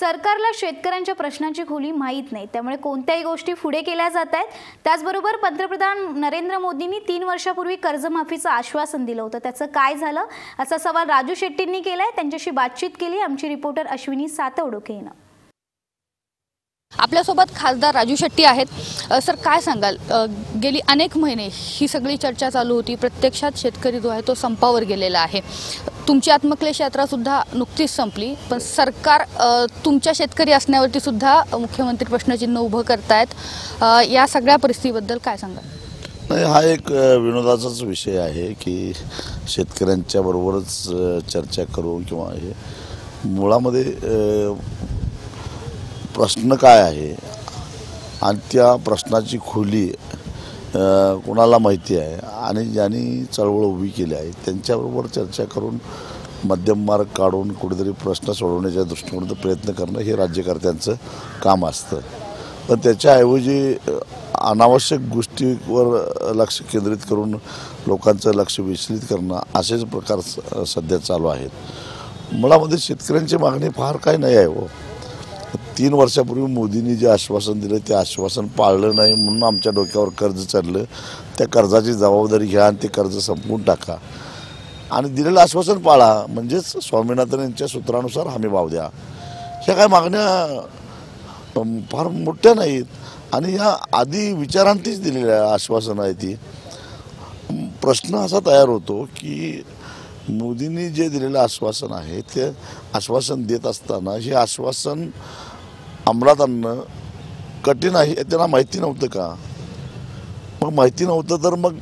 सरकारला शेतकऱ्यांच्या प्रश्नांची खोली माहीत नाही. त्यामुळे कोणत्याही गोष्टी पुढे केल्या जात आहेत. त्याचबरोबर पंतप्रधान नरेंद्र मोदींनी तीन वर्षापूर्वी कर्जमाफीचं आश्वासन दिलं होतं. त्याचं काय झालं? असा सवाल राजू शेट्टींनी केलाय. त्यांच्याशी बातचीत केली आमची रिपोर्टर अश्विनी सातवडोके हिनं. आपल्यासोबत खासदार राजू शेट्टी आहेत. सर काय सांगाल? गेली अनेक महिने ही सगळी चर्चा चालू होती. प्रत्यक्षात शेतकरी जो आहे तो संपावर गेलेला आहे. तुमची आत्मक्लेश यात्रासुद्धा नुकतीच संपली. पण सरकार तुमच्या शेतकरी असण्यावरती सुद्धा मुख्यमंत्री प्रश्नचिन्ह उभं करतायत. या सगळ्या परिस्थितीबद्दल काय सांगाल? नाही हा एक विनोदाचाच विषय आहे की शेतकऱ्यांच्या बरोबरच चर्चा करू किंवा हे मुळामध्ये प्रश्न काय आहे? आणि त्या प्रश्नाची खोली कोणाला माहिती आहे? आणि ज्यांनी चळवळ उभी केली आहे त्यांच्याबरोबर चर्चा करून मध्यम मार्ग काढून कुठेतरी प्रश्न सोडवण्याच्या दृष्टिकोनातून प्रयत्न करणं हे राज्यकर्त्यांचं काम असतं. पण त्याच्याऐवजी अनावश्यक गोष्टीवर लक्ष केंद्रित करून लोकांचं लक्ष विचलित करणं असेच प्रकार स- सध्या चालू आहेत. मुळामध्ये शेतकऱ्यांची मागणी फार काय नाही आहे हो. तीन वर्षापूर्वी मोदींनी जे आश्वासन दिलं ते आश्वासन पाळलं नाही म्हणून आमच्या डोक्यावर कर्ज चढलं. त्या कर्जाची जबाबदारी घ्या आणि ते कर्ज संपवून टाका. आणि दिलेलं आश्वासन पाळा. म्हणजेच स्वामीनाथन यांच्या सूत्रानुसार हमी भाव द्या. ह्या काय मागण्या फार मोठ्या नाहीत. आणि ह्या आधी विचारांतीच दिलेल्या आश्वासनं आहे ती प्रश्न असा तयार होतो की मोदींनी जे दिलेलं आश्वासन आहे ते आश्वासन देत असताना हे आश्वासन अंमलात आणणं कठीण आहे हे त्यांना माहिती नव्हतं का? मग माहिती नव्हतं तर मग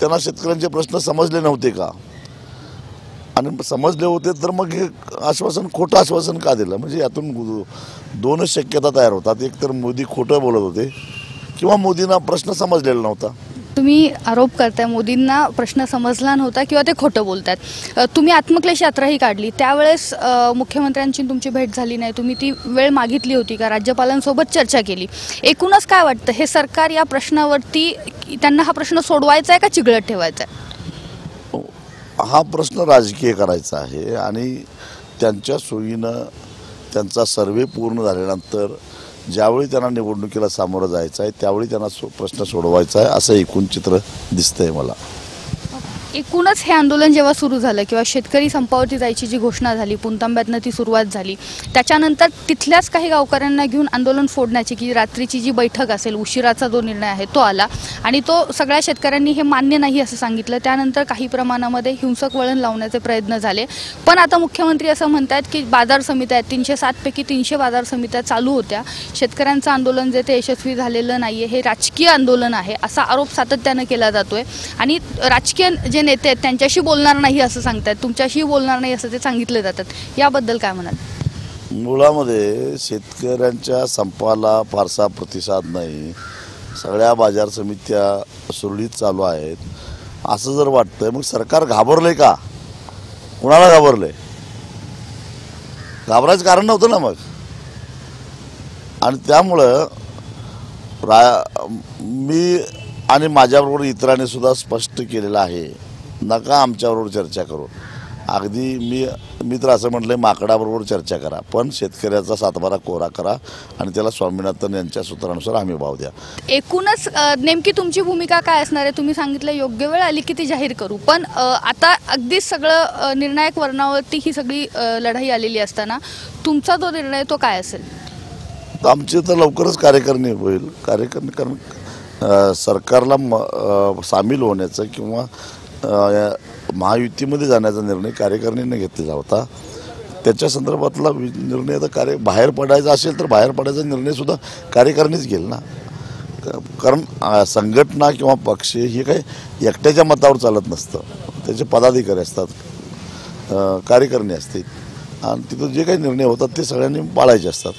त्यांना शेतकऱ्यांचे प्रश्न समजले नव्हते का? आणि समजले होते तर मग हे आश्वासन खोटं आश्वासन का दिलं? म्हणजे यातून दोनच शक्यता तयार होतात. एक तर मोदी खोटं बोलत होते किंवा मोदींना प्रश्न समजलेला नव्हता. तुम्ही आरोप करताय मोदींना प्रश्न समजला नव्हता किंवा ते खोटं बोलतात तुम्ही आत्मक्लेश यात्राही काढली. त्यावेळेस मुख्यमंत्र्यांची तुमची भेट झाली नाही. तुम्ही ती वेळ मागितली होती का? राज्यपालांसोबत चर्चा केली. एकूणच काय वाटतं? हे सरकार या प्रश्नावरती त्यांना हा प्रश्न सोडवायचा आहे का चिघळत ठेवायचा आहे? हा प्रश्न राजकीय करायचा आहे आणि त्यांच्या सोयीनं त्यांचा सर्वे पूर्ण झाल्यानंतर ज्यावेळी त्यांना निवडणुकीला सामोरं जायचं आहे त्यावेळी त्यांना सो प्रश्न सोडवायचा आहे असं एकूण चित्र दिसतंय मला. एकूणच हे आंदोलन जेव्हा सुरू झालं किंवा शेतकरी संपावरती जायची जी घोषणा झाली पुणतांब्यातनं ती सुरुवात झाली त्याच्यानंतर तिथल्याच काही गावकऱ्यांना घेऊन आंदोलन फोडण्याची की रात्रीची जी बैठक असेल उशिराचा जो निर्णय आहे तो आला आणि तो सगळ्या शेतकऱ्यांनी हे मान्य नाही असं सांगितलं. त्यानंतर काही प्रमाणामध्ये हिंसक वळण लावण्याचे प्रयत्न झाले. पण आता मुख्यमंत्री असं म्हणतात की बाजार समित्या आहेत तीनशे सातपैकी तीनशे बाजार समित्या चालू होत्या. शेतकऱ्यांचं आंदोलन जे ते यशस्वी झालेलं नाही आहे हे राजकीय आंदोलन आहे असा आरोप सातत्यानं केला जातोय. आणि राजकीय जे नेते आहेत त्यांच्याशी बोलणार नाही असं सांगतात तुमच्याशी बोलणार नाही असं ते सांगितले जातात. याबद्दल काय म्हणाल? मुळामध्ये शेतकऱ्यांच्या संपाला फारसा प्रतिसाद नाही. सगळ्या बाजार समित्या सुरळीत चालू आहेत. असं जर वाटतंय मग सरकार घाबरलंय का? कुणाला घाबरलंय? घाबरायचं कारण नव्हतं ना मग. आणि त्यामुळं रा मी आणि माझ्याबरोबर इतरांनी सुद्धा स्पष्ट केलेलं आहे. नका आमच्याबरोबर चर्चा करू. अगदी मी मी तर असं म्हटलंय माकडाबरोबर चर्चा करा. पण शेतकऱ्याचा सातबारा कोरा करा आणि त्याला स्वामीनाथन यांच्या सूत्रानुसार हमी भाव द्या. एकूणच नेमकी तुमची भूमिका काय असणार आहे? तुम्ही सांगितलं योग्य वेळ आली की ती जाहीर करू. पण आता अगदीच सगळं निर्णायक वर्णावरती ही सगळी लढाई आलेली असताना तुमचा जो निर्णय तो काय असेल? आमची तर लवकरच कार्यकारिणी होईल. कार्यकारिणी कारण सरकारला सामील होण्याचं किंवा महायुतीमध्ये जाण्याचा निर्णय कार्यकारिणीने घेतलेला होता. त्याच्या संदर्भातला वि- निर्णय आता कार्य बाहेर पडायचा असेल तर बाहेर पडायचा निर्णयसुद्धा कार्यकारिणीच घेईल ना. कारण संघटना किंवा पक्ष हे काही एकट्याच्या मतावर चालत नसतं. त्याचे पदाधिकारी असतात. कार्यकारिणी असते आणि तिथं जे काही निर्णय होतात ते सगळ्यांनी पाळायचे असतात.